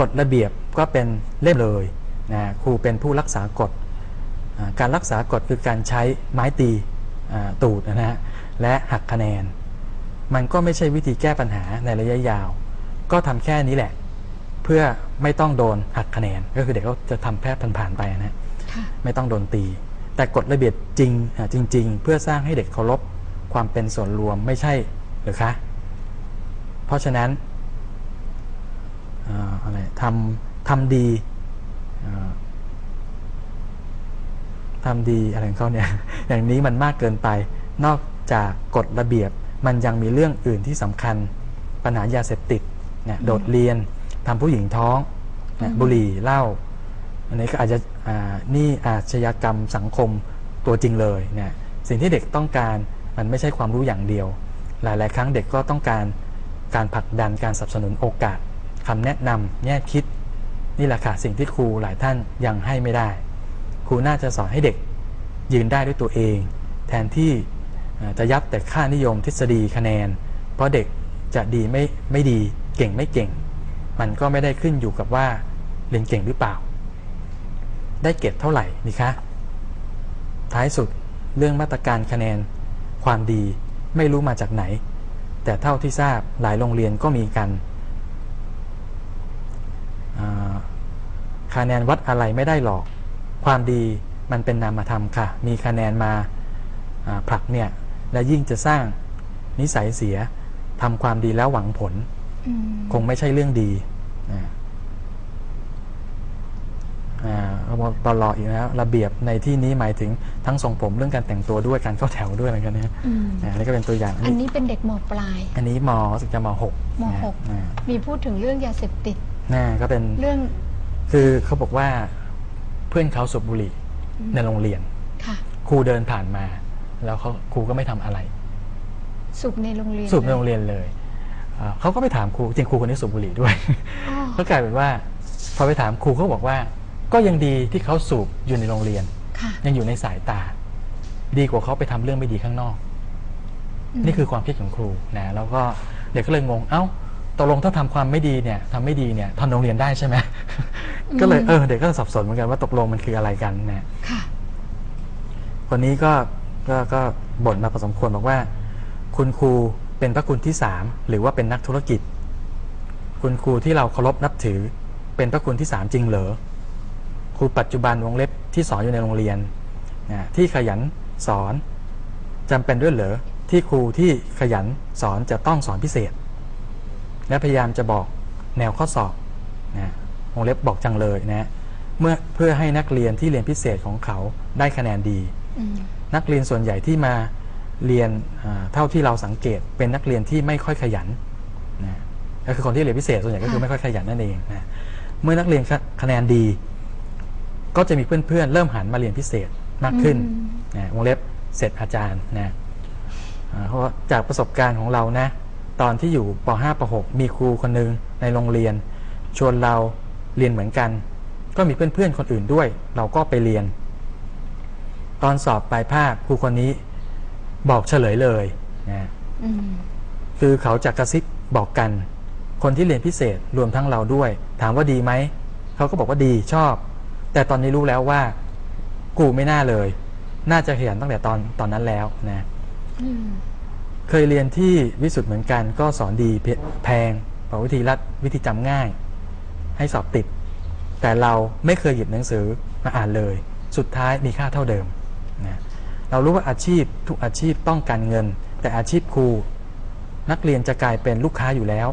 กฎระเบียบก็เป็นเล่มเลยนะครูเป็นผู้รักษากฎอ่าการรักษากฎคือการใช้ไม้ตีอ่าตูดนะฮะและหักคะแนน มันก็ไม่ใช่วิธีแก้ปัญหาในระยะยาว ก็ทำแค่นี้แหละ เพื่อไม่ต้องโดนหักคะแนน ก็คือเด็กก็จะทำแค่ผ่านๆไปนะค่ะไม่ต้องโดนตี แต่กฎระเบียบจริงอ่าจริง ๆ เพื่อสร้างให้เด็กเคารพความเป็นส่วนรวมไม่ใช่หรือคะ เพราะฉะนั้น อ่าอะไรทำทำดีอ่าทำดีอะไรของเขาเนี่ยอย่างนี้มันมากเกินไป นอกจากกฎระเบียบมันยังมีเรื่องอื่นที่สำคัญปัญหายาเสพติดเนี่ยโดดเรียนทำผู้หญิงท้องเนี่ยบุหรี่เหล้าอันนี้ก็อาจจะอ่านี่อาชญากรรมสังคมตัวจริงเลยเนี่ยสิ่งที่เด็กต้องการมันไม่ใช่ความรู้อย่างเดียว หลาย ๆ ครั้งเด็กก็ต้องการการผลักดันการสนับสนุนโอกาส คำแนะนำแง่คิด นี่แหละค่ะสิ่งที่ครูหลายท่านยังให้ไม่ได้ ครูน่าจะสอนให้เด็กยืนได้ด้วยตัวเอง แทนที่จะยับแต่ค่านิยมทฤษฎีคะแนน เพราะเด็กจะดีไม่ไม่ดีเก่งไม่เก่ง มันก็ไม่ได้ขึ้นอยู่กับว่าเรียนเก่งหรือเปล่า ได้เกรดเท่าไหร่นี่คะท้ายสุดเรื่องมาตรการคะแนน ความดีไม่รู้มาจากไหน แต่เท่าที่ทราบหลายโรงเรียนก็มีกันอ่า คะแนนวัดอะไรไม่ได้หรอก ความดีมันเป็นนามธรรมค่ะ มีคะแนนมาอ่าผลักเนี่ย และยิ่งจะสร้างนิสัยเสียทำความดีแล้วหวังผลอืมคงไม่ใช่เรื่องดีนะอ่าตลออีกแล้วระเบียบในที่นี้หมายถึงทั้งทรงผมเรื่องการแต่งตัวด้วยการเข้าแถวด้วยเหมือนกันนะฮะอืมอ่าอันนี้ก็เป็นตัวอย่าง อันอันนี้นี้เป็นเด็กมปลาย อันนี้มรู้สึกจะมหกมหกนะอ่ามีพูดถึงเรื่องยาเสพติดน่าก็เป็นเรื่อง คือเขาบอกว่าเพื่อนเขาสูบบุหรี่อืมในโรงเรียนค่ะ ครูเดินผ่านมา แล้วเขาครูก็ไม่ทำอะไร สูบในโรงเรียนสูบในโรงเรียนเลยอ่าเขาก็ไปถามครูจริงครูคนนี้สูบบุหรี่ด้วย อ๋อก็กลายเป็นว่าพอไปถามครูเขาบอกว่า ก็ยังดีที่เขาสูบอยู่ในโรงเรียน ค่ะยังอยู่ในสายตา ดีกว่าเขาไปทำเรื่องไม่ดีข้างนอก มนี่คือความคิดของครูนะแล้วก็เด็กก็เลยงงเอ้าตกลงถ้าทำความไม่ดีเนี่ยทำไม่ดีเนี่ยทำโรงเรียนได้ใช่ไหม ก็เลยเออเด็กก็สับสนเหมือนกันว่าตกลงมันคืออะไรกันนะค่ะคนนี้ก็ก็ก็บ่นมาพอสมควรบอกว่า คุณครูเป็นพระคุณที่สามหรือว่าเป็นนักธุรกิจ คุณครูที่เราเคารพนับถือ เป็นพระคุณที่สามจริงเหรอครูปัจจุบันวงเล็บที่สอนอยู่ในโรงเรียนนะที่ขยันสอนจำเป็นด้วยเหรอที่ครูที่ขยันสอนจะต้องสอนพิเศษ และพยายามจะบอกแนวข้อสอบนะ วงเล็บบอกจังเลยนะเมื่อเพื่อให้นักเรียนที่เรียนพิเศษของเขาได้คะแนนดีอืมนักเรียนส่วนใหญ่ที่มาเรียนอ่าเท่าที่เราสังเกตเป็นนักเรียนที่ไม่ค่อยขยันนะก็คือคนที่เรียนพิเศษส่วนใหญ่ก็คือไม่ค่อยขยันนั่นเองนะเมื่อนักเรียนคะคะแนนดี ก็จะมีเพื่อนๆเริ่มหันมาเรียนพิเศษมากขึ้นอืมนะวงเล็บเสร็จอาจารย์นะอ่าเพราะว่าจากประสบการณ์ของเรานะตอนที่อยู่ป .5 ป .6 มีครูคนหนึ่งในโรงเรียน ชวนเรา เรียนเหมือนกัน ก็มีเพื่อนๆคนอื่นด้วย เราก็ไปเรียน ตอนสอบปลายภาคครูคนนี้บอกเฉลยเลยนะอืมคือเขาจะกระซิบบอกกัน คนที่เรียนพิเศษรวมทั้งเราด้วย ถามว่าดีไหม เขาก็บอกว่าดีชอบ แต่ตอนนี้รู้แล้วว่า กูไม่น่าเลย น่าจะขยันตั้งแต่ตอนตอนนั้นแล้วนะอืมเคยเรียนที่วิสุทธ์เหมือนกัน ก็สอนดีเพแพงบอกวิธีรัดวิธีจำง่าย ให้สอบติด แต่เราไม่เคยหยิบหนังสือมาอ่านเลย สุดท้ายมีค่าเท่าเดิมนะเรารู้ว่าอาชีพทุกอาชีพต้องการเงิน แต่อาชีพครูนักเรียนจะกลายเป็นลูกค้าอยู่แล้ว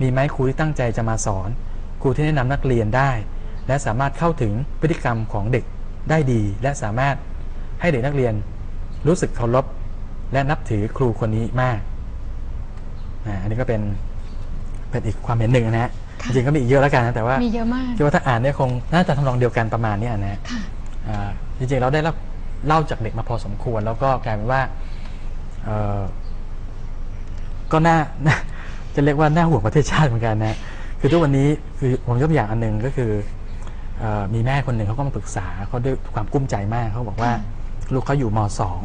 มีไหมครูที่ตั้งใจจะมาสอน ครูที่แนะนำนักเรียนได้ และสามารถเข้าถึงพฤติกรรมของเด็กได้ดี และสามารถให้เด็กนักเรียนรู้สึกเคารพและนับถือครูคนนี้มาก อันนี้ก็เป็นเป็นอีกความเห็นหนึ่งนะฮะ จค่ะริงๆก็มีอีกเยอะแล้วกันนะแต่ว่ามีเยอะมากคิดว่าถ้าอ่านเนี่ยคงน่าจะทำนองเดียวกันประมาณเนี้ยนะฮะค่ะอ่าจริงๆเราได้รับเล่าจากเด็กมาพอสมควร แล้วก็กลายเป็นว่าเอ่อก็น่าน่าจะเรียกว่าน่าห่วงประเทศชาติเหมือนกันนะคือทุกวันนี้คือผมยกตัวอย่างอันหนึ่งก็คือเออมีแม่คนหนึ่งเขาก็มาปรึกษาเขาด้วยความกุ้มใจมากเขาบอกว่าค่ะลูกเขาอยู่มสอง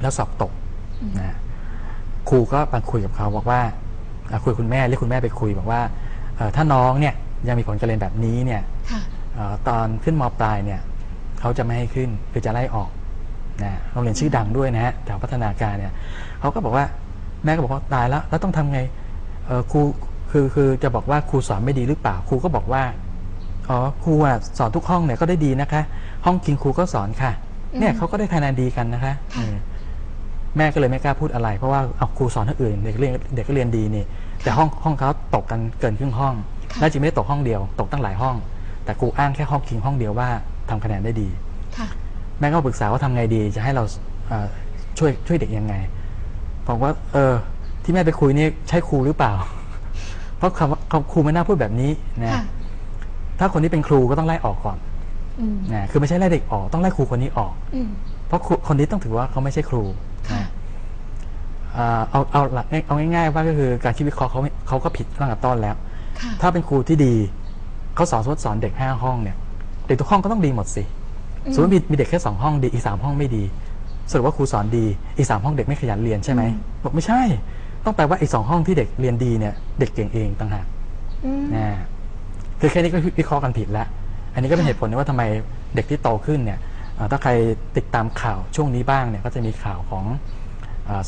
แล้วสอบตกอืมนะครูก็มาคุยกับเขาบอกว่าอะคุยกับคุณแม่เรียกคุณแม่ไปคุยบอกว่าเอ่อ ถ้าน้องเนี่ยยังมีผลการเรียนแบบนี้เนี่ยค่ะเออตอนขึ้นมปลายเนี่ยเขาจะไม่ให้ขึ้นคือจะไล่ออกนะโรงเรียนชื่อดังด้วยนะฮะแถวพัฒนาการเนี่ยเขาก็บอกว่าแม่ก็บอกว่าตายแล้วแล้วต้องทำไงเออครูคือคือจะบอกว่าครูสอนไม่ดีหรือเปล่าครูก็บอกว่าอ๋อครูอะสอนทุกห้องเนี่ยก็ได้ดีนะคะ ห้องคิงครูก็สอนค่ะ เนี่ยอืมเขาก็ได้คะแนนดีกันนะคะค่ะเออ แม่ก็เลยไม่กล้าพูดอะไร เพราะว่าเอาครูสอนที่อื่นเด็กเรียนเด็กก็เรียนดีนี่ แต่ห้องห้องเขาตกกันเกินครึ่งห้องค่ะและจริงไม่ได้ตกห้องเดียว ตกตั้งหลายห้อง แต่ครูอ้างแค่ห้องคิงห้องเดียวว่าทำคะแนนได้ดีค่ะแม่ก็ปรึกษาว่าทำไงดี จะให้เราเอ่อช่วยช่วยเด็กยังไงบอกว่า เออ ที่แม่ไปคุยนี่ใช่ครูหรือเปล่า เพราะคำว่าคำครูไม่น่าพูดแบบนี้นะค่ะถ้าคนที่เป็นครูก็ต้องไล่ออกก่อนอืมนะคือไม่ใช่ไล่เด็กออกต้องไล่ครูคนนี้ออกอืมเพราะครูคนนี้ต้องถือว่าเขาไม่ใช่ครูค่ะนะอ่า เอาเอาหลักเอาง่ายๆว่าก็คือการคิดวิเคราะห์เขาไม่เขาก็ผิดตั้งแต่ต้นแล้วค่ะถ้าเป็นครูที่ดีเขาสอนสมมติสอนเด็กห้าห้องเนี่ยเด็กทุกห้องก็ต้องดีหมดสิอืมสมมติมีมีเด็กแค่สองห้องดีอีกสามห้องไม่ดีสรุปว่าครูสอนดีอีกสามห้องเด็กไม่ขยันเรียนใช่ไหมอืมบอกไม่ใช่ ต้องแปลว่าอีกสองห้องที่เด็กเรียนดีเนี่ย เด็กเก่งเองต่างหากอืมนะคือแค่นี้ก็วิเคราะห์กันผิดแล้ว อันนี้ก็เป็นค่ะเหตุผลว่าทำไมเด็กที่โตขึ้นเนี่ยเอ่อถ้าใครติดตามข่าวช่วงนี้บ้างเนี่ยก็จะมีข่าวของเออ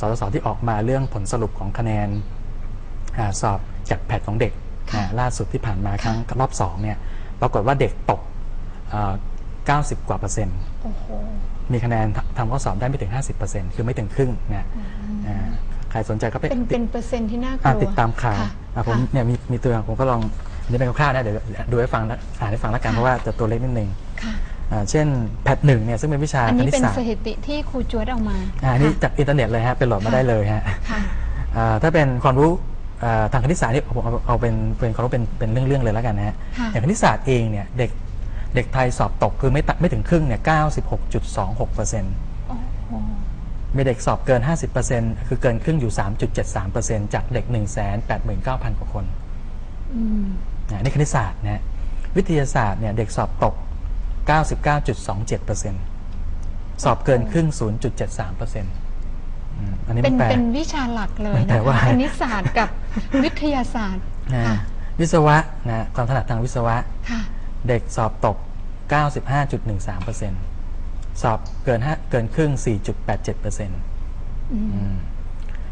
สสสที่ออกมาเรื่องผลสรุปของคะแนนอาสอบจากแพทของเด็กค่ะอ่าล่าสุดที่ผ่านมาครั้งรอบสองเนี่ยปรากฏว่าเด็กตกเอ่อ90 กว่าเปอร์เซ็นต์โอ้โหมีคะแนนททำข้อสอบได้ไม่ถึง 50%คือไม่ถึงครึ่งนะอ่าใครสนใจก็ไปเป็นติเป็ดนเปอร์เซ็นต์ที่น่ากอ่าลัวติดตามข่าวค่ะอะผมค่ะเนี่ยมีมีตัวอย่างผมก็ลองอันนี้เป็นคร่าวๆนะเดี๋ยวดูให้ฟังนะอ่านให้ฟังแล้วกันค่ะเพราะว่าจะตัวเล็กนิดนึงค่ะ อ่าเช่นแพทหนึ่งเนี่ยซึ่งเป็นวิชาอันคนี้ณิตเป็นศาสตสร์ถิติที่ครูจวดเอามาอ่าอันนี้ค่ะจากอินเทอร์เน็ตเลยฮะเป็นโหลดมาค่ะ ได้เลยฮะค่ะ อ่าถ้าเป็นความรู้อ่าทางคณิตศาสตร์นี่ผมเอาเอาเป็นเป็นความรู้เป็นเป็นเรื่องๆเลยแล้วกันนะฮะค่ะ อย่างคณิตศาสตร์เองเนี่ยเด็กเด็กไทยสอบตกคือไม่ตัดไม่ถึงครึ่งเนี่ย96.26เปอร์เซ็นต์ โอ้โห มีเด็กสอบเกิน 50%คือเกินครึ่งอยู่ 3.73%จากเด็ก 189,000 กว่าคนอืม นะนี่คณิตศาสตร์นะฮะวิทยาศาสตร์เนี่ยเด็กสอบตก 99.27%สอบเกินครึ่ง 0.73%อืมอันนี้เป็มันนแปลเป็นวิชาหลักเลยแปลนะว่าคะคณิตศาสตร์กับวิทยาศาสตร์นะค่ะวิศวะนะความถนัดทางวิศวะค่ะเด็กสอบตก 95.13%สอบเกินห้าเกินครึ่ง 4.87%อืมอืม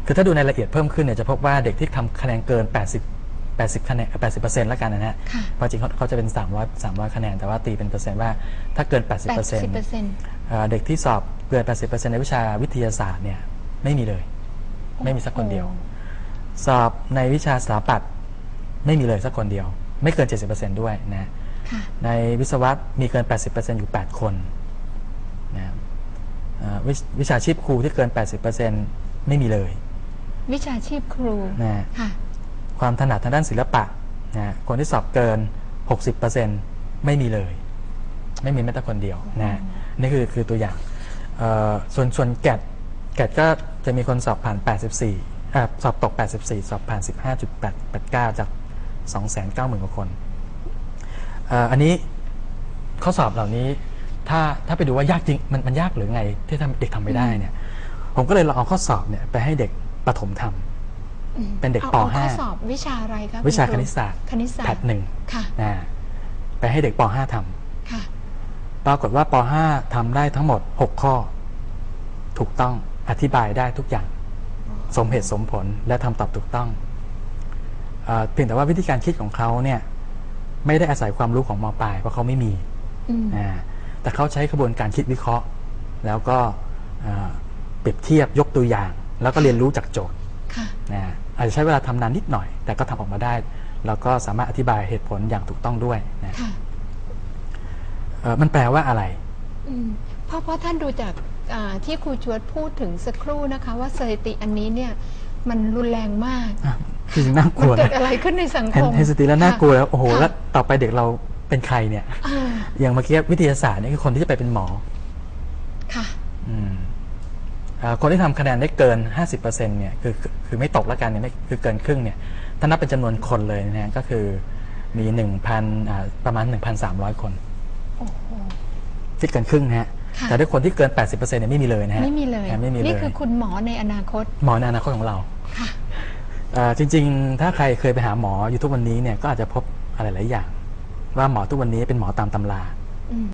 คือถ้าดูในรายละเอียดเพิ่มขึ้นเนี่ยจะพบว่าเด็กที่ทำคะแนนเกิน 80 80คะแนน80%แล้วกันนะฮะค่ะ เพราะจริงเขาเขาจะเป็น 300 300คะแนน แต่ว่าตีเป็นเปอร์เซ็นต์ว่าถ้าเกิน 80%แปดสิบเปอร์เซ็นต์เอ่อเด็กที่สอบเกิน 80%ในวิชาวิทยาศาสตร์เนี่ยไม่มีเลย ไม่มีสักคนเดียว สอบในวิชาสถาปัตย์ไม่มีเลยสักคนเดียว ไม่เกิน 70%ด้วยนะ ค่ะ ในวิศวะมีเกิน 80%อยู่ 8 คนนะครับเอ่อวิวิชาชีพครูที่เกิน 80%ไม่มีเลยวิชาชีพครูนะ ค่ะ ความถนัดทางด้านศิลปะนะคนที่สอบเกิน 60%ไม่มีเลย ไม่มีแม้แต่คนเดียวนะนี่คือคือตัวอย่างเอ่อส่วนส่วนแกดแกดก็จะมีคนสอบผ่าน 84อ่าสอบตก 84 สอบผ่าน 15.89 จาก 290,000กว่าคนเอ่ออันนี้ข้อสอบเหล่านี้ถ้าถ้าไปดูว่ายากจริงมันมันยากหรือไงที่ทำเด็กทำไม่ได้เนี่ยผมก็เลยลองเอาข้อสอบเนี่ยไปให้เด็กประถมทำอืม เป็นเด็กอาปอาห้าข้อสอบวิชาอะไรคะวิชาณคณิตศาสตร์คณิตศาสแพตทร์หนึ่งค่ะ นะไปให้เด็กป .5 ทค่ะำปรากฏว่าป .5 ทำได้ทั้งหมด 6 ข้อ ถูกต้องอธิบายได้ทุกอย่าง สมเหตุสมผลและทำตอบถูกต้องเอ่อเพียงแต่ว่าวิธีการคิดของเขาเนี่ยไม่ได้อาศัยความรู้ของมปลายเพราะเขาไม่มีอืม อ่าแต่เขาใช้กระบวนการคิดวิเคราะห์ แล้วก็เอ่อเปรียบเทียบยกตัวอย่าง แล้วก็เรียนรู้จากโจทย์ค่ะ นะ อาจจะใช้เวลาทำนานนิดหน่อย แต่ก็ทำออกมาได้ แล้วก็สามารถอธิบายเหตุผลอย่างถูกต้องด้วยนะค่ะเอ่อมันแปลว่าอะไรอืมเพราะเพราะท่านดูจากอ่าที่ครูชวดพูดถึงสักครู่นะคะ ว่าสถิติอันนี้เนี่ยมันรุนแรงมากอะจริงๆน่ากมันลัวเกินะดอะไรขึ้นในสังคเห็นมเห็นสติแล้วน่ากลัวแล้วโอ้โหค่ะแล้วต่อไปเด็กเราเป็นใครเนี่ยอ่าอย่างเมื่อกี้วิทยาศาสตร์เนี่ยคือคนที่จะไปเป็นหมอ ค่ะอืมอ่า คนที่ทำคะแนนได้เกิน 50%เนี่ยคือคือคือไม่ตกแล้วกันเนี่ยไม่คือเกินครึ่งเนี่ยถ้านับเป็นจำนวนคนเลยนะฮะก็คือมี 1,000อ่าประมาณ 1,300 คนโอ้โหคิดเกินครึ่งนะฮะค่ะแต่ด้วยคนที่เกิน 80%เนี่ยไม่มีเลยนะฮะไม่มีเลยอ่าไม่มีเลย นี่คือคุณหมอในอนาคต หมอในอนาคตของเราค่ะเอ่อจริง ๆ ถ้าใครเคยไปหาหมออยู่ทุกวันนี้เนี่ยก็อาจจะพบอะไรหลายอย่าง ว่าหมอทุกวันนี้เป็นหมอตามตำรา